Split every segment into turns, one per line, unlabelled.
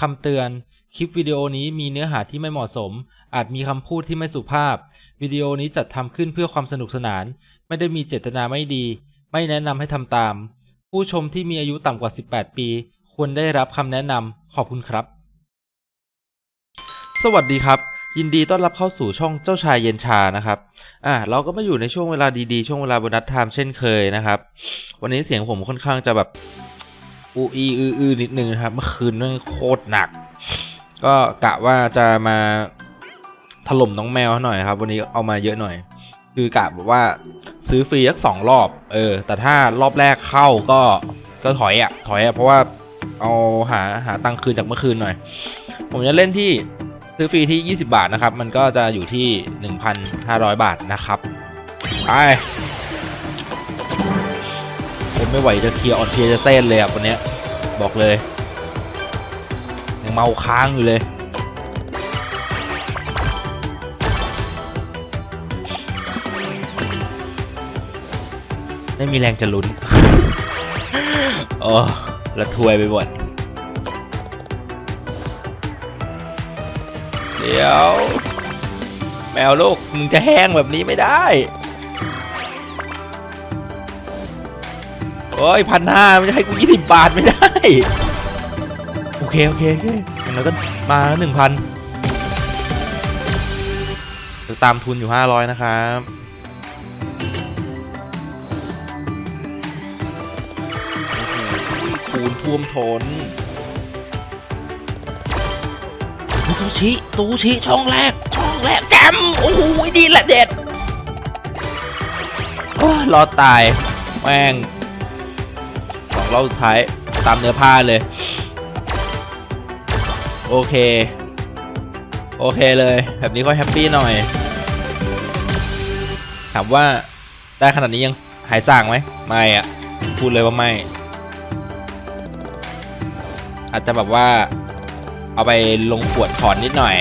คำเตือน คลิปวิดีโอนี้มีเนื้อหาที่ไม่เหมาะสม อาจมีคำพูดที่ไม่สุภาพ วิดีโอนี้จัดทำขึ้นเพื่อความสนุกสนาน ไม่ได้มีเจตนาไม่ดี ไม่แนะนำให้ทำตาม ผู้ชมที่มีอายุต่ำกว่า 18 ปี ควรได้รับคำแนะนำขอบคุณครับ สวัสดีครับ ยินดีต้อนรับเข้าสู่ช่องเจ้าชายเย็นชานะครับอะเราก็มาอยู่ในช่วงเวลาดีๆ ช่วงเวลาบนัสไทม์เช่นเคยนะครับ วันนี้เสียงผมค่อนข้างจะแบบ อูอีอืออือนิดนึงนะครับ เมื่อคืนนั่งโคตรหนัก ก็กะว่าจะมาถล่มน้องแมวหน่อยครับ วันนี้เอามาเยอะหน่อย คือกะแบบว่าซื้อฟรีสักสองรอบ เออ แต่ถ้ารอบแรกเข้าก็ก็ถอยอะ ถอยอะ เพราะว่าเอาหาหาตังค์คืนจากเมื่อคืนหน่อย ผมจะเล่นที่ซื้อฟรีที่ 20 บาทนะครับ มันก็จะอยู่ที่ 1,500 บาทนะครับ ไป ไม่ไหวจะเคลียร์ออนเคลียจะเต้นเลยอะวันนี้บอกเลย ยังเมาค้างอยู่เลยไม่มีแรงจะลุ้นโอ้ละทวยไปหมดเดี๋ยว แมวลูกมึงจะแห้งแบบนี้ไม่ได้ โอ้ยพันห้าไมันจะให้กูยี่สิบบาทไม่ได้ โอเค โอเคโอเคอย่างน้อยก็มาหนึ่งพันจะตามทุนอยู่ห้าร้อยนะครับคูณท่วมทนตูชิตูชิช่องแรก ช่องแรกแกมโอ้โหดีละเด็ดโอ้รอตาย แม่งสอง รอบสุดท้ายตามเนื้อผ้าเลย โอเค โอเคเลย แบบนี้ก็แฮปปี้หน่อย ถามว่าได้ขนาดนี้ยังหายสั่งไหมไม่อะพูดเลยว่าไม่ อาจจะแบบว่า เอาไปลงขวดถอนนิดหน่อย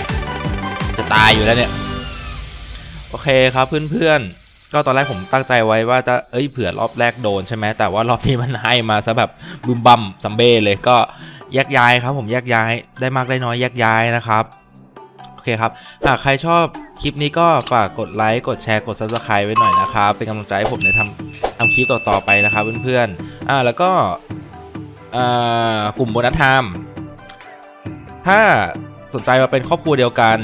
จะตายอยู่แล้วเนี่ย โอเคครับเพื่อนๆ ก็ตอนแรกผมตั้งใจไว้ว่าจะเอ้ยเผื่อรอบแรกโดนใช่ไหมแต่ว่ารอบนี้มันให้มาซะแบบบึมบัมซัมเบ้เลยก็แยกย้ายครับ ผมแยกย้ายได้มากได้น้อยแยกย้ายนะครับโอเคครับหากใครชอบคลิปนี้ก็ฝากกดไลค์กดแชร์กด subscribe ไว้หน่อยนะครับ เป็นกำลังใจให้ผมในทำทำคลิปต่อๆไปนะครับเพื่อนๆอ่าแล้วก็กลุ่มโบนัสไทม์ถ้าสนใจมาเป็นครอบครัวเดียวกัน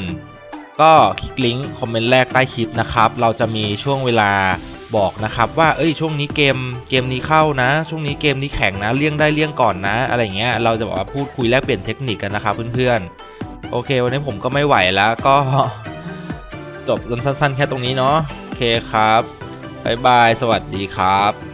ก็คลิกลิงก์คอมเมนต์แรกใต้คลิปนะครับ เราจะมีช่วงเวลาบอกนะครับว่าเอ้ยช่วงนี้เกมเกมนี้เข้านะ ช่วงนี้เกมนี้แข่งนะเลี่ยงได้เลี่ยงก่อนนะ อะไรเงี้ยเราจะบอกว่าพูดคุยแลกเปลี่ยนเทคนิคกันนะครับเพื่อนๆโอเค วันนี้ผมก็ไม่ไหวแล้วก็จบสั้นๆ แค่ตรงนี้เนาะโอเคครับบ๊ายบายสวัสดีครับ